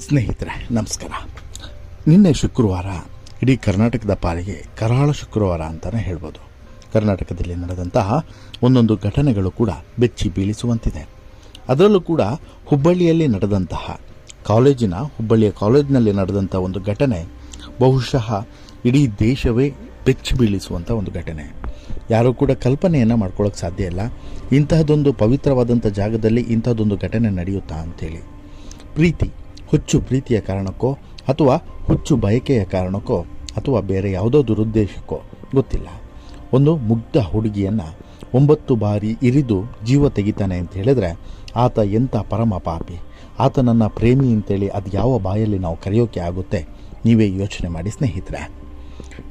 ಸ್ನೇಹಿತರೆ, ನಮಸ್ಕಾರ. ನಿನ್ನೆ ಶುಕ್ರವಾರ ಇಡೀ ಕರ್ನಾಟಕದ ಪಾಲಿಗೆ ಕರಾಳ ಶುಕ್ರವಾರ ಅಂತಲೇ ಹೇಳ್ಬೋದು. ಕರ್ನಾಟಕದಲ್ಲಿ ನಡೆದಂತಹ ಒಂದೊಂದು ಘಟನೆಗಳು ಕೂಡ ಬೆಚ್ಚಿ ಬೀಳಿಸುವಂತಿದೆ. ಅದರಲ್ಲೂ ಕೂಡ ಹುಬ್ಬಳ್ಳಿಯಲ್ಲಿ ನಡೆದಂತಹ ಕಾಲೇಜಿನ, ಹುಬ್ಬಳ್ಳಿಯ ಕಾಲೇಜಿನಲ್ಲಿ ನಡೆದಂಥ ಒಂದು ಘಟನೆ ಬಹುಶಃ ಇಡೀ ದೇಶವೇ ಬೆಚ್ಚಿ ಬೀಳಿಸುವಂಥ ಒಂದು ಘಟನೆ. ಯಾರೂ ಕೂಡ ಕಲ್ಪನೆಯನ್ನು ಮಾಡ್ಕೊಳ್ಳೋಕೆ ಸಾಧ್ಯ ಇಲ್ಲ. ಇಂತಹದೊಂದು ಪವಿತ್ರವಾದಂಥ ಜಾಗದಲ್ಲಿ ಇಂಥದ್ದೊಂದು ಘಟನೆ ನಡೆಯುತ್ತಾ ಅಂಥೇಳಿ ಪ್ರೀತಿ ಹುಚ್ಚು ಪ್ರೀತಿಯ ಕಾರಣಕ್ಕೋ ಅಥವಾ ಹುಚ್ಚು ಬಯಕೆಯ ಕಾರಣಕ್ಕೋ ಅಥವಾ ಬೇರೆ ಯಾವುದೋ ದುರುದ್ದೇಶಕ್ಕೋ ಗೊತ್ತಿಲ್ಲ. ಒಂದು ಮುಗ್ಧ ಹುಡುಗಿಯನ್ನು ಒಂಬತ್ತು ಬಾರಿ ಇರಿದು ಜೀವ ತೆಗಿತಾನೆ ಅಂತ ಹೇಳಿದ್ರೆ ಆತ ಎಂಥ ಪರಮ ಪಾಪಿ. ಆತ ನನ್ನ ಪ್ರೇಮಿ ಅಂತೇಳಿ ಅದು ಯಾವ ಬಾಯಲ್ಲಿ ನಾವು ಕರೆಯೋಕೆ ಆಗುತ್ತೆ? ನೀವೇ ಯೋಚನೆ ಮಾಡಿ ಸ್ನೇಹಿತರೆ.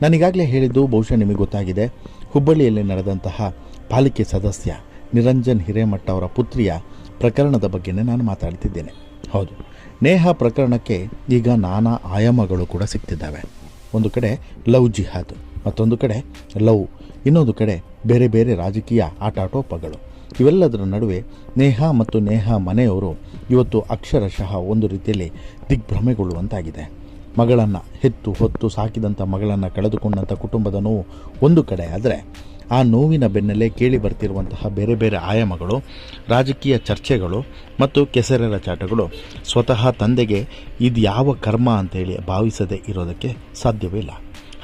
ನನಗಾಗಲೇ ಹೇಳಿದ್ದು ಬಹುಶಃ ನಿಮಗೆ ಗೊತ್ತಾಗಿದೆ. ಹುಬ್ಬಳ್ಳಿಯಲ್ಲಿ ನಡೆದಂತಹ ಪಾಲಿಕೆ ಸದಸ್ಯ ನಿರಂಜನ್ ಹಿರೇಮಠ ಅವರ ಪುತ್ರಿಯ ಪ್ರಕರಣದ ಬಗ್ಗೆನೇ ನಾನು ಮಾತಾಡ್ತಿದ್ದೇನೆ. ಹೌದು. ನೇಹ ಪ್ರಕರಣಕ್ಕೆ ಈಗ ನಾನಾ ಆಯಾಮಗಳು ಕೂಡ ಸಿಗ್ತಿದ್ದಾವೆ ಒಂದು ಕಡೆ ಲವ್ ಜಿಹಾದ್, ಮತ್ತೊಂದು ಕಡೆ ಲವ್, ಇನ್ನೊಂದು ಕಡೆ ಬೇರೆ ಬೇರೆ ರಾಜಕೀಯ ಆಟಾಟೋಪಗಳು. ಇವೆಲ್ಲದರ ನಡುವೆ ನೇಹ ಮತ್ತು ನೇಹ ಮನೆಯವರು ಇವತ್ತು ಅಕ್ಷರಶಃ ಒಂದು ರೀತಿಯಲ್ಲಿ ದಿಗ್ಭ್ರಮೆಗೊಳ್ಳುವಂತಾಗಿದೆ. ಮಗಳನ್ನು ಹೆತ್ತು ಹೊತ್ತು ಸಾಕಿದಂಥ ಮಗಳನ್ನು ಕಳೆದುಕೊಂಡಂಥ ಕುಟುಂಬದ ಒಂದು ಕಡೆ ಆದರೆ ಆ ನೋವಿನ ಬೆನ್ನಲ್ಲೇ ಕೇಳಿ ಬರ್ತಿರುವಂತಹ ಬೇರೆ ಬೇರೆ ಆಯಾಮಗಳು, ರಾಜಕೀಯ ಚರ್ಚೆಗಳು ಮತ್ತು ಕೆಸರೆರ ಚಾಟಗಳು ಸ್ವತಃ ತಂದೆಗೆ ಇದು ಯಾವ ಕರ್ಮ ಅಂತೇಳಿ ಭಾವಿಸದೇ ಇರೋದಕ್ಕೆ ಸಾಧ್ಯವೇ ಇಲ್ಲ.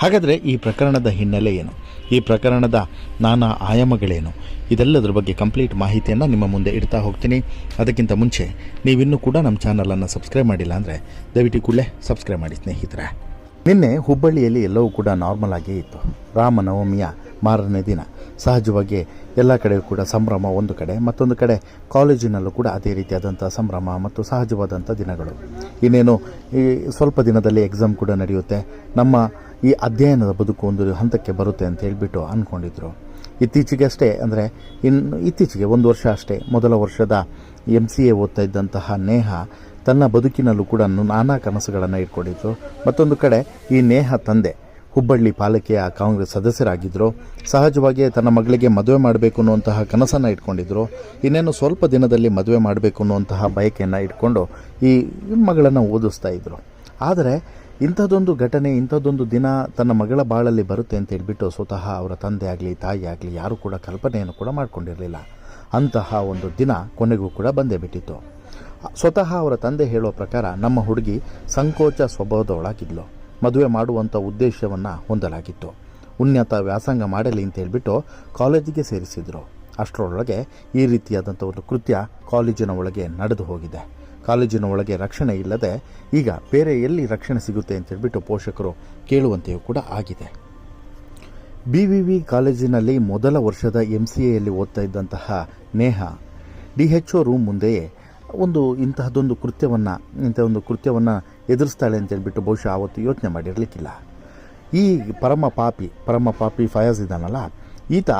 ಹಾಗಾದರೆ ಈ ಪ್ರಕರಣದ ಹಿನ್ನೆಲೆ ಏನು? ಈ ಪ್ರಕರಣದ ನಾನಾ ಆಯಾಮಗಳೇನು? ಇದೆಲ್ಲದರ ಬಗ್ಗೆ ಕಂಪ್ಲೀಟ್ ಮಾಹಿತಿಯನ್ನು ನಿಮ್ಮ ಮುಂದೆ ಇಡ್ತಾ ಹೋಗ್ತೀನಿ. ಅದಕ್ಕಿಂತ ಮುಂಚೆ ನೀವಿನ್ನೂ ಕೂಡ ನಮ್ಮ ಚಾನಲನ್ನು ಸಬ್ಸ್ಕ್ರೈಬ್ ಮಾಡಿಲ್ಲ ಅಂದರೆ ದಯವಿಟ್ಟು ಕೂಡಲೇ ಸಬ್ಸ್ಕ್ರೈಬ್ ಮಾಡಿ ಸ್ನೇಹಿತರೆ. ನಿನ್ನೆ ಹುಬ್ಬಳ್ಳಿಯಲ್ಲಿ ಎಲ್ಲವೂ ಕೂಡ ನಾರ್ಮಲ್ ಆಗೇ ಇತ್ತು. ರಾಮನವಮಿಯ ಮಾರನೇ ದಿನ. ಸಹಜವಾಗಿ ಎಲ್ಲ ಕಡೆ ಕೂಡ ಸಂಭ್ರಮ ಒಂದು ಕಡೆ, ಮತ್ತೊಂದು ಕಡೆ ಕಾಲೇಜಿನಲ್ಲೂ ಕೂಡ ಅದೇ ರೀತಿಯಾದಂಥ ಸಂಭ್ರಮ ಮತ್ತು ಸಹಜವಾದಂಥ ದಿನಗಳು. ಇನ್ನೇನು ಈ ಸ್ವಲ್ಪ ದಿನದಲ್ಲಿ ಎಕ್ಸಾಮ್ ಕೂಡ ನಡೆಯುತ್ತೆ. ನಮ್ಮ ಈ ಅಧ್ಯಯನದ ಬದುಕು ಒಂದು ಹಂತಕ್ಕೆ ಬರುತ್ತೆ ಅಂತ ಹೇಳಿಬಿಟ್ಟು ಅಂದ್ಕೊಂಡಿದ್ರು ಇತ್ತೀಚೆಗೆ ಅಷ್ಟೇ ಅಂದರೆ ಇನ್ನು ಇತ್ತೀಚೆಗೆ ಒಂದು ವರ್ಷ ಅಷ್ಟೇ, ಮೊದಲ ವರ್ಷದ ಎಂ ಸಿ ಎ ಓದ್ತಾ ಇದ್ದಂತಹ ನೇಹ ತನ್ನ ಬದುಕಿನಲ್ಲೂ ಕೂಡ ನಾನಾ ಕನಸುಗಳನ್ನು ಇಟ್ಕೊಂಡಿದ್ರು ಮತ್ತೊಂದು ಕಡೆ ಈ ನೇಹ ತಂದೆ ಹುಬ್ಬಳ್ಳಿ ಪಾಲಿಕೆಯ ಕಾಂಗ್ರೆಸ್ ಸದಸ್ಯರಾಗಿದ್ದರು. ಸಹಜವಾಗಿ ತನ್ನ ಮಗಳಿಗೆ ಮದುವೆ ಮಾಡಬೇಕು ಅನ್ನುವಂತಹ ಕನಸನ್ನು ಇಟ್ಕೊಂಡಿದ್ರು. ಇನ್ನೇನು ಸ್ವಲ್ಪ ದಿನದಲ್ಲಿ ಮದುವೆ ಮಾಡಬೇಕು ಅನ್ನುವಂತಹ ಬಯಕೆಯನ್ನು ಇಟ್ಕೊಂಡು ಈ ಮಗಳನ್ನು ಓದಿಸ್ತಾ ಇದ್ದರು ಆದರೆ ಇಂಥದ್ದೊಂದು ಘಟನೆ, ಇಂಥದ್ದೊಂದು ದಿನ ತನ್ನ ಮಗಳ ಬಾಳಲ್ಲಿ ಬರುತ್ತೆ ಅಂತ ಹೇಳ್ಬಿಟ್ಟು ಸ್ವತಃ ಅವರ ತಂದೆ ಆಗಲಿ, ತಾಯಿ ಆಗಲಿ ಯಾರೂ ಕೂಡ ಕಲ್ಪನೆಯನ್ನು ಕೂಡ ಮಾಡಿಕೊಂಡಿರಲಿಲ್ಲ. ಅಂತಹ ಒಂದು ದಿನ ಕೊನೆಗೂ ಕೂಡ ಬಂದೇ ಬಿಟ್ಟಿತ್ತು. ಸ್ವತಃ ಅವರ ತಂದೆ ಹೇಳೋ ಪ್ರಕಾರ ನಮ್ಮ ಹುಡುಗಿ ಸಂಕೋಚ ಸ್ವಭಾವದವಳಾಗಿದ್ಲು. ಮದುವೆ ಮಾಡುವಂಥ ಉದ್ದೇಶವನ್ನು ಹೊಂದಲಾಗಿತ್ತು. ಉನ್ನತ ವ್ಯಾಸಂಗ ಮಾಡಲಿ ಅಂತ ಹೇಳ್ಬಿಟ್ಟು ಕಾಲೇಜಿಗೆ ಸೇರಿಸಿದ್ರು. ಅಷ್ಟರೊಳಗೆ ಈ ರೀತಿಯಾದಂಥ ಒಂದು ಕೃತ್ಯ ಕಾಲೇಜಿನ ಒಳಗೆ ನಡೆದು ಹೋಗಿದೆ. ಕಾಲೇಜಿನ ಒಳಗೆ ರಕ್ಷಣೆ ಇಲ್ಲದೆ ಈಗ ಬೇರೆ ಎಲ್ಲಿ ರಕ್ಷಣೆ ಸಿಗುತ್ತೆ ಅಂತ ಹೇಳ್ಬಿಟ್ಟು ಪೋಷಕರು ಕೇಳುವಂತೆಯೂ ಕೂಡ ಆಗಿದೆ. ಬಿ ವಿ ವಿ ಕಾಲೇಜಿನಲ್ಲಿ ಮೊದಲ ವರ್ಷದ ಎಂ ಸಿ ಎಯಲ್ಲಿ ಓದ್ತಾ ಇದ್ದಂತಹ Neha D H O room ಮುಂದೆಯೇ ಒಂದು ಇಂತಹದ್ದೊಂದು ಕೃತ್ಯವನ್ನು ಇಂಥ ಒಂದು ಕೃತ್ಯವನ್ನು ಎದುರಿಸ್ತಾಳೆ ಅಂತ ಹೇಳ್ಬಿಟ್ಟು ಬಹುಶಃ ಆವತ್ತು ಯೋಚನೆ ಮಾಡಿರಲಿಕ್ಕಿಲ್ಲ. ಈ ಪರಮ ಪಾಪಿ ಪರಮ ಪಾಪಿ ಫಯಾಜ್ ಇದ್ದಾನಲ್ಲ, ಈತ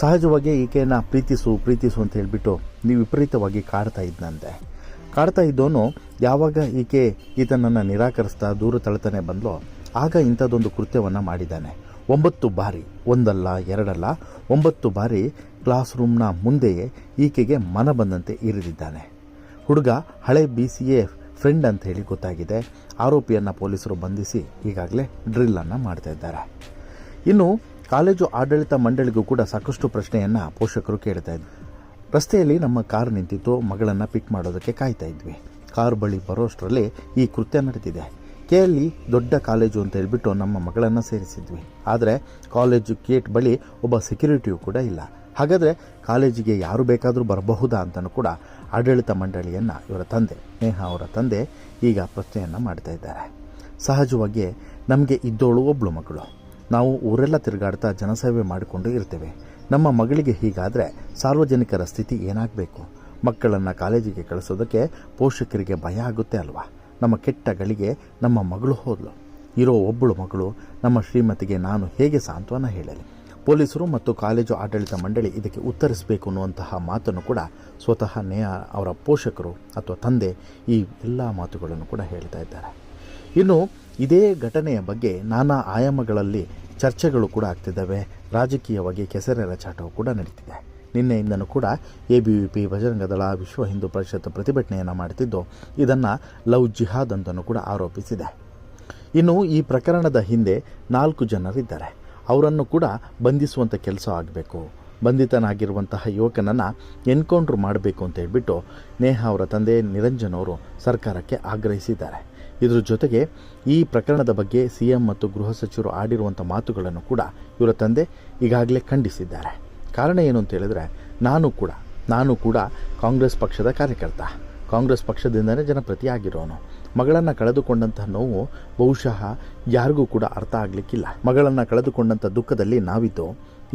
ಸಹಜವಾಗಿ ಈಕೆಯನ್ನು ಪ್ರೀತಿಸು ಪ್ರೀತಿಸು ಅಂತ ಹೇಳಿಬಿಟ್ಟು ನೀವು ವಿಪರೀತವಾಗಿ ಕಾಡ್ತಾ ಇದ್ದಂತೆ ಕಾಡ್ತಾ ಇದ್ದವನು ಯಾವಾಗ ಈಕೆ ಈತನನ್ನು ನಿರಾಕರಿಸ್ತಾ ದೂರ ತಳ್ತಾನೆ ಬಂದಲೋ, ಆಗ ಇಂಥದ್ದೊಂದು ಕೃತ್ಯವನ್ನು ಮಾಡಿದ್ದಾನೆ. ಒಂಬತ್ತು ಬಾರಿ, ಒಂದಲ್ಲ, ಎರಡಲ್ಲ, ಒಂಬತ್ತು ಬಾರಿ ಕ್ಲಾಸ್ ರೂಮ್ನ ಮುಂದೆಯೇ ಈಕೆಗೆ ಮನ ಬಂದಂತೆ ಇರಿದಿದ್ದಾನೆ. ಹುಡುಗ ಹಳೆ ಬಿ ಸಿ ಎ ಫ್ರೆಂಡ್ ಅಂತ ಹೇಳಿ ಗೊತ್ತಾಗಿದೆ. ಆರೋಪಿಯನ್ನು ಪೊಲೀಸರು ಬಂಧಿಸಿ ಈಗಾಗಲೇ ಡ್ರಿಲ್ಲನ್ನು ಮಾಡ್ತಾ ಇದ್ದಾರೆ. ಇನ್ನು ಕಾಲೇಜು ಆಡಳಿತ ಮಂಡಳಿಗೂ ಕೂಡ ಸಾಕಷ್ಟು ಪ್ರಶ್ನೆಯನ್ನು ಪೋಷಕರು ಕೇಳ್ತಾ ಇದ್ದರು ರಸ್ತೆಯಲ್ಲಿ ನಮ್ಮ ಕಾರ್ ನಿಂತಿತ್ತು, ಮಗಳನ್ನು ಪಿಕ್ ಮಾಡೋದಕ್ಕೆ ಕಾಯ್ತಾ ಇದ್ವಿ. ಕಾರ್ ಬಳಿ ಬರೋಷ್ಟರಲ್ಲಿ ಈ ಕೃತ್ಯ ನಡೆದಿದೆ ಕೆ ಅಲ್ಲಿ ದೊಡ್ಡ ಕಾಲೇಜು ಅಂತ ಹೇಳ್ಬಿಟ್ಟು ನಮ್ಮ ಮಗಳನ್ನು ಸೇರಿಸಿದ್ವಿ. ಆದರೆ ಕಾಲೇಜು ಗೇಟ್ ಬಳಿ ಒಬ್ಬ ಸೆಕ್ಯೂರಿಟಿಯೂ ಕೂಡ ಇಲ್ಲ. ಹಾಗಾದರೆ ಕಾಲೇಜಿಗೆ ಯಾರು ಬೇಕಾದರೂ ಬರಬಹುದಾ ಅಂತಲೂ ಕೂಡ ಆಡಳಿತ ಮಂಡಳಿಯನ್ನು ಇವರ ತಂದೆ, ನೇಹ ಅವರ ತಂದೆ ಈಗ ಪ್ರಶ್ನೆಯನ್ನು ಮಾಡ್ತಾ ಇದ್ದಾರೆ. ಸಹಜವಾಗಿ ನಮಗೆ ಇದ್ದೋಳು ಒಬ್ಬಳು ಮಗಳು. ನಾವು ಊರೆಲ್ಲ ತಿರುಗಾಡ್ತಾ ಜನಸೇವೆ ಮಾಡಿಕೊಂಡು ಇರ್ತೇವೆ. ನಮ್ಮ ಮಗಳಿಗೆ ಹೀಗಾದರೆ ಸಾರ್ವಜನಿಕರ ಸ್ಥಿತಿ ಏನಾಗಬೇಕು? ಮಕ್ಕಳನ್ನು ಕಾಲೇಜಿಗೆ ಕಳಿಸೋದಕ್ಕೆ ಪೋಷಕರಿಗೆ ಭಯ ಆಗುತ್ತೆ ಅಲ್ವಾ? ನಮ್ಮ ಕೆಟ್ಟ ಗಳಿಗೆ ನಮ್ಮ ಮಗಳು ಹೋದಳು ಇರೋ ಒಬ್ಬಳು ಮಗಳು ನಮ್ಮ ಶ್ರೀಮತಿಗೆ ನಾನು ಹೇಗೆ ಸಾಂತ್ವನ ಹೇಳಲಿ? ಪೊಲೀಸರು ಮತ್ತು ಕಾಲೇಜು ಆಡಳಿತ ಮಂಡಳಿ ಇದಕ್ಕೆ ಉತ್ತರಿಸಬೇಕು ಅನ್ನುವಂತಹ ಮಾತನ್ನು ಕೂಡ ಸ್ವತಃ ನೇಹ ಅವರ ಪೋಷಕರು ಅಥವಾ ತಂದೆ ಈ ಎಲ್ಲ ಮಾತುಗಳನ್ನು ಕೂಡ ಹೇಳ್ತಾ ಇದ್ದಾರೆ. ಇನ್ನು ಇದೇ ಘಟನೆಯ ಬಗ್ಗೆ ನಾನಾ ಆಯಾಮಗಳಲ್ಲಿ ಚರ್ಚೆಗಳು ಕೂಡ ಆಗ್ತಿದ್ದಾವೆ. ರಾಜಕೀಯವಾಗಿ ಕೆಸರೆಲ ಚಾಟವು ಕೂಡ ನಡೀತಿದೆ. ನಿನ್ನೆಯಿಂದನೂ ಕೂಡ A B V P Bajrang Dal Vishwa Hindu ಪರಿಷತ್ ಪ್ರತಿಭಟನೆಯನ್ನು ಮಾಡುತ್ತಿದ್ದು, ಇದನ್ನು ಲವ್ ಜಿಹಾದ್ ಅಂತಲೂ ಕೂಡ ಆರೋಪಿಸಿದೆ. ಇನ್ನು ಈ ಪ್ರಕರಣದ ಹಿಂದೆ ನಾಲ್ಕು ಜನರಿದ್ದಾರೆ. ಅವರನ್ನು ಕೂಡ ಬಂಧಿಸುವಂಥ ಕೆಲಸ ಆಗಬೇಕು. ಬಂಧಿತನಾಗಿರುವಂತಹ ಯುವಕನನ್ನು ಎನ್ಕೌಂಟ್ರ್ ಮಾಡಬೇಕು ಅಂತ ಹೇಳಿಬಿಟ್ಟು ನೇಹಾ ಅವರ ತಂದೆ ನಿರಂಜನ್ ಅವರು ಸರ್ಕಾರಕ್ಕೆ ಆಗ್ರಹಿಸಿದ್ದಾರೆ. ಇದರ ಜೊತೆಗೆ ಈ ಪ್ರಕರಣದ ಬಗ್ಗೆ ಸಿ ಎಂ ಮತ್ತು ಗೃಹ ಸಚಿವರು ಆಡಿರುವಂಥ ಮಾತುಗಳನ್ನು ಕೂಡ ಇವರ ತಂದೆ ಈಗಾಗಲೇ ಖಂಡಿಸಿದ್ದಾರೆ. ಕಾರಣ ಏನು ಅಂತ ಹೇಳಿದ್ರೆ ನಾನು ಕೂಡ ನಾನು ಕೂಡ ಕಾಂಗ್ರೆಸ್ ಪಕ್ಷದ ಕಾರ್ಯಕರ್ತ. ಕಾಂಗ್ರೆಸ್ ಪಕ್ಷದಿಂದಲೇ ಜನಪ್ರತಿ ಆಗಿರೋನು ಮಗಳನ್ನು ಕಳೆದುಕೊಂಡಂತಹ ನೋವು ಬಹುಶಃ ಯಾರಿಗೂ ಕೂಡ ಅರ್ಥ ಆಗಲಿಕ್ಕಿಲ್ಲ. ಮಗಳನ್ನು ಕಳೆದುಕೊಂಡಂಥ ದುಃಖದಲ್ಲಿ ನಾವಿದ್ದು,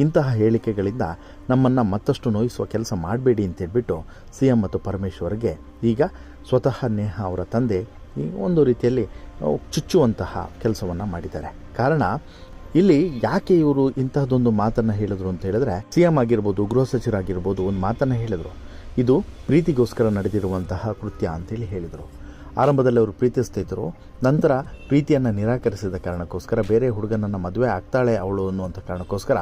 ಇಂತಹ ಹೇಳಿಕೆಗಳಿಂದ ನಮ್ಮನ್ನು ಮತ್ತಷ್ಟು ನೋಯಿಸುವ ಕೆಲಸ ಮಾಡಬೇಡಿ ಅಂತ ಹೇಳ್ಬಿಟ್ಟು ಸಿ ಎಂ ಮತ್ತು ಪರಮೇಶ್ವರ್ಗೆ ಈಗ ಸ್ವತಃ ನೇಹಾ ಅವರ ತಂದೆ ಈ ಒಂದು ರೀತಿಯಲ್ಲಿ ಚುಚ್ಚುವಂತಹ ಕೆಲಸವನ್ನು ಮಾಡಿದ್ದಾರೆ. ಕಾರಣ, ಇಲ್ಲಿ ಯಾಕೆ ಇವರು ಇಂತಹದೊಂದು ಮಾತನ್ನು ಹೇಳಿದ್ರು ಅಂತ ಹೇಳಿದ್ರೆ ಸಿ ಎಂ ಆಗಿರ್ಬೋದು, ಗೃಹ ಸಚಿವರಾಗಿರ್ಬೋದು ಒಂದು ಮಾತನ್ನು ಹೇಳಿದರು. ಇದು ಪ್ರೀತಿಗೋಸ್ಕರ ನಡೆದಿರುವಂತಹ ಕೃತ್ಯ ಅಂತೇಳಿ ಹೇಳಿದರು. ಆರಂಭದಲ್ಲಿ ಅವರು ಪ್ರೀತಿಸ್ತಿದ್ರು. ನಂತರ ಪ್ರೀತಿಯನ್ನು ನಿರಾಕರಿಸಿದ ಕಾರಣಕ್ಕೋಸ್ಕರ ಬೇರೆ ಹುಡುಗನನ್ನು ಮದುವೆ ಆಗ್ತಾಳೆ ಅವಳು ಅನ್ನುವಂಥ ಕಾರಣಕ್ಕೋಸ್ಕರ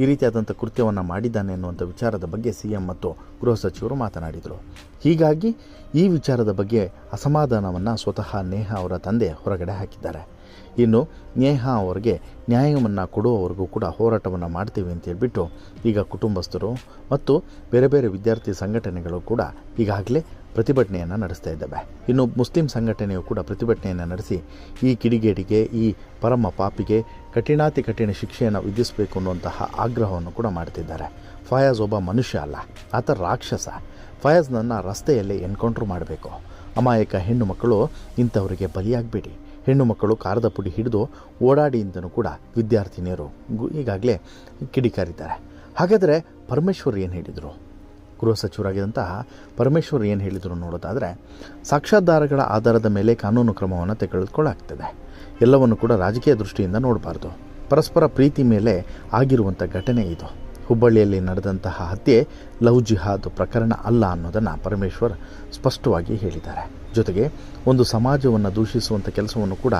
ಈ ರೀತಿಯಾದಂಥ ಕೃತ್ಯವನ್ನು ಮಾಡಿದ್ದಾನೆ ಅನ್ನುವಂಥ ವಿಚಾರದ ಬಗ್ಗೆ ಸಿ ಎಂ ಮತ್ತು ಗೃಹ ಸಚಿವರು ಮಾತನಾಡಿದರು. ಹೀಗಾಗಿ ಈ ವಿಚಾರದ ಬಗ್ಗೆ ಅಸಮಾಧಾನವನ್ನು ಸ್ವತಃ ನೇಹಾ ಅವರ ತಂದೆ ಹೊರಗಡೆ ಹಾಕಿದ್ದಾರೆ. ಇನ್ನು ನೇಹಾ ಅವರಿಗೆ ನ್ಯಾಯವನ್ನು ಕೊಡುವವರೆಗೂ ಕೂಡ ಹೋರಾಟವನ್ನು ಮಾಡ್ತೀವಿ ಅಂತ ಹೇಳಿಬಿಟ್ಟು ಈಗ ಕುಟುಂಬಸ್ಥರು ಮತ್ತು ಬೇರೆ ಬೇರೆ ವಿದ್ಯಾರ್ಥಿ ಸಂಘಟನೆಗಳು ಕೂಡ ಈಗಾಗಲೇ ಪ್ರತಿಭಟನೆಯನ್ನು ನಡೆಸ್ತಾ ಇದ್ದಾವೆ. ಇನ್ನು ಮುಸ್ಲಿಂ ಸಂಘಟನೆಯು ಕೂಡ ಪ್ರತಿಭಟನೆಯನ್ನು ನಡೆಸಿ ಈ ಕಿಡಿಗೇಡಿಗೆ, ಈ ಪರಮ ಪಾಪಿಗೆ ಕಠಿಣಾತಿ ಕಠಿಣ ಶಿಕ್ಷೆಯನ್ನು ವಿಧಿಸಬೇಕು ಅನ್ನುವಂತಹ ಆಗ್ರಹವನ್ನು ಕೂಡ ಮಾಡ್ತಿದ್ದಾರೆ. ಫಯಾಜ್ ಒಬ್ಬ ಮನುಷ್ಯ ಅಲ್ಲ, ಆತ ರಾಕ್ಷಸ. ಫಯಾಜ್ನನ್ನು ರಸ್ತೆಯಲ್ಲೇ ಎನ್ಕೌಂಟ್ರ್ ಮಾಡಬೇಕು. ಅಮಾಯಕ ಹೆಣ್ಣು ಮಕ್ಕಳು ಇಂಥವರಿಗೆ ಬಲಿಯಾಗಬೇಡಿ. ಹೆಣ್ಣು ಮಕ್ಕಳು ಕಾರದ ಪುಡಿ ಹಿಡಿದು ಓಡಾಡಿ ಅಂತಲೂ ಕೂಡ ವಿದ್ಯಾರ್ಥಿನಿಯರು ಈಗಾಗಲೇ ಕಿಡಿಕಾರಿದ್ದಾರೆ. ಹಾಗಾದರೆ ಪರಮೇಶ್ವರ್ ಏನು ಹೇಳಿದರು? ಗೃಹ ಸಚಿವರಾಗಿದ್ದಂತಹ ಪರಮೇಶ್ವರ್ ಏನು ಹೇಳಿದರು ನೋಡೋದಾದರೆ, ಸಾಕ್ಷ್ಯಾಧಾರಗಳ ಆಧಾರದ ಮೇಲೆ ಕಾನೂನು ಕ್ರಮವನ್ನು ತೆಗೆದುಕೊಳ್ಳಾಗ್ತದೆ ಎಲ್ಲವನ್ನು ಕೂಡ ರಾಜಕೀಯ ದೃಷ್ಟಿಯಿಂದ ನೋಡಬಾರ್ದು. ಪರಸ್ಪರ ಪ್ರೀತಿ ಮೇಲೆ ಆಗಿರುವಂಥ ಘಟನೆ ಇದು. ಹುಬ್ಬಳ್ಳಿಯಲ್ಲಿ ನಡೆದಂತಹ ಹತ್ಯೆ ಲವ್ ಜಿಹಾದ್ ಪ್ರಕರಣ ಅಲ್ಲ ಅನ್ನೋದನ್ನು ಪರಮೇಶ್ವರ್ ಸ್ಪಷ್ಟವಾಗಿ ಹೇಳಿದ್ದಾರೆ. ಜೊತೆಗೆ ಒಂದು ಸಮಾಜವನ್ನು ದೂಷಿಸುವಂಥ ಕೆಲಸವನ್ನು ಕೂಡ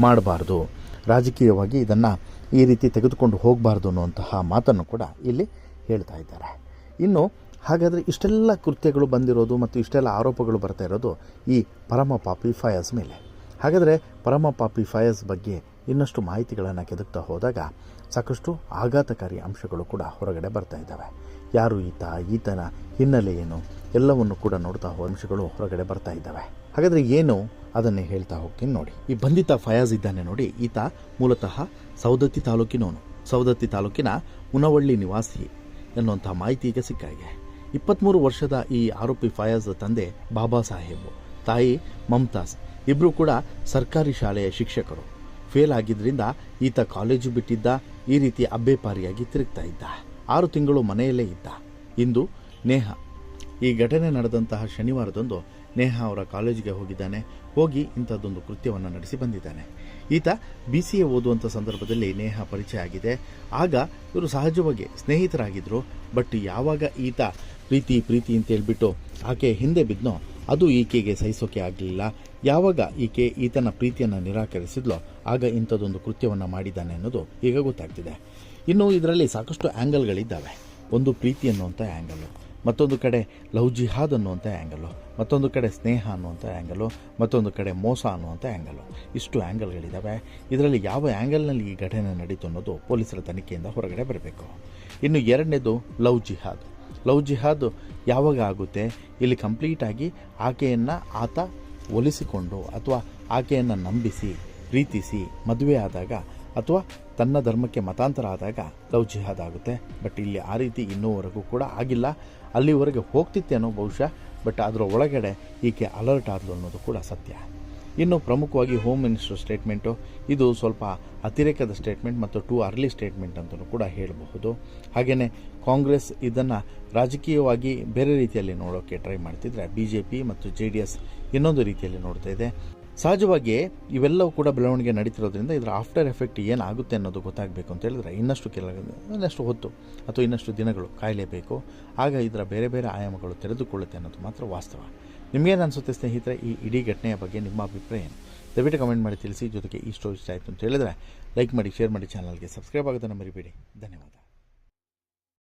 ಮಾಡಬಾರ್ದು. ರಾಜಕೀಯವಾಗಿ ಇದನ್ನು ಈ ರೀತಿ ತೆಗೆದುಕೊಂಡು ಹೋಗಬಾರ್ದು ಅನ್ನುವಂತಹ ಮಾತನ್ನು ಕೂಡ ಇಲ್ಲಿ ಹೇಳ್ತಾ ಇದ್ದಾರೆ. ಇನ್ನು ಹಾಗಾದರೆ ಇಷ್ಟೆಲ್ಲ ಕೃತ್ಯಗಳು ಬಂದಿರೋದು ಮತ್ತು ಇಷ್ಟೆಲ್ಲ ಆರೋಪಗಳು ಬರ್ತಾ ಇರೋದು ಈ ಪರಮ ಪಾಪಿ ಫಯಾಜ್ ಮೇಲೆ. ಹಾಗಾದರೆ ಪರಮ ಪಾಪಿ ಫಯಾಜ್ ಬಗ್ಗೆ ಇನ್ನಷ್ಟು ಮಾಹಿತಿಗಳನ್ನು ಕೆದಕ್ತಾ ಹೋದಾಗ ಸಾಕಷ್ಟು ಆಘಾತಕಾರಿ ಅಂಶಗಳು ಕೂಡ ಹೊರಗಡೆ ಬರ್ತಾ ಇದ್ದಾವೆ. ಯಾರು ಈತ, ಈತನ ಹಿನ್ನೆಲೆ ಏನು, ಎಲ್ಲವನ್ನು ಕೂಡ ನೋಡ್ತಾ ಹೋದ ಅಂಶಗಳು ಹೊರಗಡೆ ಬರ್ತಾ ಇದ್ದಾವೆ. ಹಾಗಾದರೆ ಏನು ಅದನ್ನೇ ಹೇಳ್ತಾ ಹೋಗ್ತೀನಿ ನೋಡಿ. ಈ ಬಂಧಿತ ಫಯಾಜ್ ಇದ್ದಾನೆ ನೋಡಿ. ಈತ ಮೂಲತಃ ಸೌದತ್ತಿ ತಾಲೂಕಿನವನು. ಸೌದತ್ತಿ ತಾಲೂಕಿನ ಉನವಳ್ಳಿ ನಿವಾಸಿ ಎನ್ನುವಂಥ ಮಾಹಿತಿ ಈಗ ಸಿಕ್ಕಾಗೆ ಇಪ್ಪತ್ತ್ಮೂರು ವರ್ಷದ ಈ ಆರೋಪಿ ಫಯಾಜ್ ತಂದೆ ಬಾಬಾ ಸಾಹೇಬ್, ತಾಯಿ ಮಮತಾಸ್ ಇಬ್ಬರು ಕೂಡ ಸರ್ಕಾರಿ ಶಾಲೆಯ ಶಿಕ್ಷಕರು. ಫೇಲ್ ಆಗಿದ್ದರಿಂದ ಈತ ಕಾಲೇಜು ಬಿಟ್ಟಿದ್ದ, ಈ ರೀತಿ ಅಬ್ಬೆಪಾರಿಯಾಗಿ ತಿರುಗ್ತಾ ಇದ್ದ. ಆರು ತಿಂಗಳು ಮನೆಯಲ್ಲೇ ಇದ್ದ. ಇಂದು ನೇಹ. ಈ ಘಟನೆ ನಡೆದಂತಹ ಶನಿವಾರದಂದು ನೇಹಾ ಅವರ ಕಾಲೇಜಿಗೆ ಹೋಗಿದ್ದಾನೆ. ಹೋಗಿ ಇಂಥದ್ದೊಂದು ಕೃತ್ಯವನ್ನು ನಡೆಸಿ ಬಂದಿದ್ದಾನೆ. ಈತ ಬಿ ಸಿ ಎ ಓದುವಂಥ ಸಂದರ್ಭದಲ್ಲಿ ನೇಹ ಪರಿಚಯ ಆಗಿದೆ. ಆಗ ಇವರು ಸಹಜವಾಗಿ ಸ್ನೇಹಿತರಾಗಿದ್ದರು ಬಟ್ ಯಾವಾಗ ಈತ ಪ್ರೀತಿ ಪ್ರೀತಿ ಅಂತ ಹೇಳ್ಬಿಟ್ಟು ಆಕೆ ಹಿಂದೆ ಬಿದ್ದನೋ ಅದು ಈಕೆಗೆ ಸಹಿಸೋಕೆ ಆಗಲಿಲ್ಲ. ಯಾವಾಗ ಈಕೆ ಈತನ ಪ್ರೀತಿಯನ್ನು ನಿರಾಕರಿಸಿದ್ಲೋ, ಆಗ ಇಂಥದ್ದೊಂದು ಕೃತ್ಯವನ್ನು ಮಾಡಿದ್ದಾನೆ ಅನ್ನೋದು ಈಗ ಗೊತ್ತಾಗ್ತಿದೆ. ಇನ್ನು ಇದರಲ್ಲಿ ಸಾಕಷ್ಟು ಆ್ಯಂಗಲ್ಗಳಿದ್ದಾವೆ ಒಂದು ಪ್ರೀತಿ ಅನ್ನುವಂಥ ಆ್ಯಂಗಲ್ಲು ಮತ್ತೊಂದು ಕಡೆ ಲವ್ ಜಿಹಾದ್ ಅನ್ನುವಂಥ ಆ್ಯಂಗಲು ಮತ್ತೊಂದು ಕಡೆ ಸ್ನೇಹ ಅನ್ನುವಂಥ ಆ್ಯಂಗಲು ಮತ್ತೊಂದು ಕಡೆ ಮೋಸ ಅನ್ನುವಂಥ ಆ್ಯಂಗಲು ಇಷ್ಟು ಆ್ಯಂಗಲ್ಗಳಿದ್ದಾವೆ ಇದರಲ್ಲಿ ಯಾವ ಆ್ಯಂಗಲ್ನಲ್ಲಿ ಈ ಘಟನೆ ನಡೀತು ಅನ್ನೋದು ಪೊಲೀಸರ ತನಿಖೆಯಿಂದ ಹೊರಗಡೆ ಬರಬೇಕು. ಇನ್ನು ಎರಡನೇದು ಲವ್ ಜಿಹಾದ್. ಲವ್ ಜಿಹಾದ್ ಯಾವಾಗ ಆಗುತ್ತೆ? ಇಲ್ಲಿ ಕಂಪ್ಲೀಟಾಗಿ ಆಕೆಯನ್ನು ಆತ ಒಲಿಸಿಕೊಂಡು ಅಥವಾ ಆಕೆಯನ್ನು ನಂಬಿಸಿ, ಪ್ರೀತಿಸಿ ಮದುವೆ ಆದಾಗ ಅಥವಾ ತನ್ನ ಧರ್ಮಕ್ಕೆ ಮತಾಂತರ ಆದಾಗ ಲವ್ ಜಿಹಾದ್ ಆಗುತ್ತೆ. ಬಟ್ ಇಲ್ಲಿ ಆ ರೀತಿ ಇನ್ನೂವರೆಗೂ ಕೂಡ ಆಗಿಲ್ಲ. ಅಲ್ಲಿವರೆಗೆ ಹೋಗ್ತಿತ್ತೇನೋ ಬಹುಶಃ, ಬಟ್ ಅದರ ಒಳಗಡೆ ಈಕೆ ಅಲರ್ಟ್ ಆದಲು ಅನ್ನೋದು ಕೂಡ ಸತ್ಯ. ಇನ್ನು ಪ್ರಮುಖವಾಗಿ ಹೋಮ್ ಮಿನಿಸ್ಟರ್ ಸ್ಟೇಟ್ಮೆಂಟು ಇದು ಸ್ವಲ್ಪ ಅತಿರೇಕದ ಸ್ಟೇಟ್ಮೆಂಟ್ ಮತ್ತು ಟೂ ಅರ್ಲಿ ಸ್ಟೇಟ್ಮೆಂಟ್ ಅಂತಲೂ ಕೂಡ ಹೇಳಬಹುದು. ಹಾಗೆಯೇ ಕಾಂಗ್ರೆಸ್ ಇದನ್ನು ರಾಜಕೀಯವಾಗಿ ಬೇರೆ ರೀತಿಯಲ್ಲಿ ನೋಡೋಕ್ಕೆ ಟ್ರೈ ಮಾಡ್ತಿದ್ರೆ ಬಿ ಜೆ ಪಿ ಮತ್ತು ಜೆ ಡಿ ಎಸ್ ಇನ್ನೊಂದು ರೀತಿಯಲ್ಲಿ ನೋಡ್ತಾ ಇದೆ. ಸಹಜವಾಗಿ ಇವೆಲ್ಲವೂ ಕೂಡ ಬೆಳವಣಿಗೆ ನಡೀತಿರೋದ್ರಿಂದ ಇದರ ಆಫ್ಟರ್ ಎಫೆಕ್ಟ್ ಏನಾಗುತ್ತೆ ಅನ್ನೋದು ಗೊತ್ತಾಗಬೇಕು ಅಂತ ಹೇಳಿದ್ರೆ ಇನ್ನಷ್ಟು ಕೆಲ, ಇನ್ನಷ್ಟು ಹೊತ್ತು ಅಥವಾ ಇನ್ನಷ್ಟು ದಿನಗಳು ಕಾಯಲೇಬೇಕು. ಆಗ ಇದರ ಬೇರೆ ಬೇರೆ ಆಯಾಮಗಳು ತೆರೆದುಕೊಳ್ಳುತ್ತೆ ಅನ್ನೋದು ಮಾತ್ರ ವಾಸ್ತವ. ನಿಮಗೇನು ಅನಿಸುತ್ತೆ ಸ್ನೇಹಿತರೆ, ಈ ಇಡೀ ಘಟನೆಯ ಬಗ್ಗೆ ನಿಮ್ಮ ಅಭಿಪ್ರಾಯ ಏನು? ದಯವಿಟ್ಟು ಕಮೆಂಟ್ ಮಾಡಿ ತಿಳಿಸಿ, ಜೊತೆಗೆ ಈ ಸ್ಟೋರಿ ಇಷ್ಟ ಆಯಿತು ಅಂತ ಹೇಳಿದ್ರೆ ಲೈಕ್ ಮಾಡಿ ಶೇರ್ ಮಾಡಿ ಚಾನಲ್ಗೆ ಸಬ್ಸ್ಕ್ರೈಬ್ ಆಗೋದನ್ನು ಮರಿಬೇಡಿ. ಧನ್ಯವಾದ.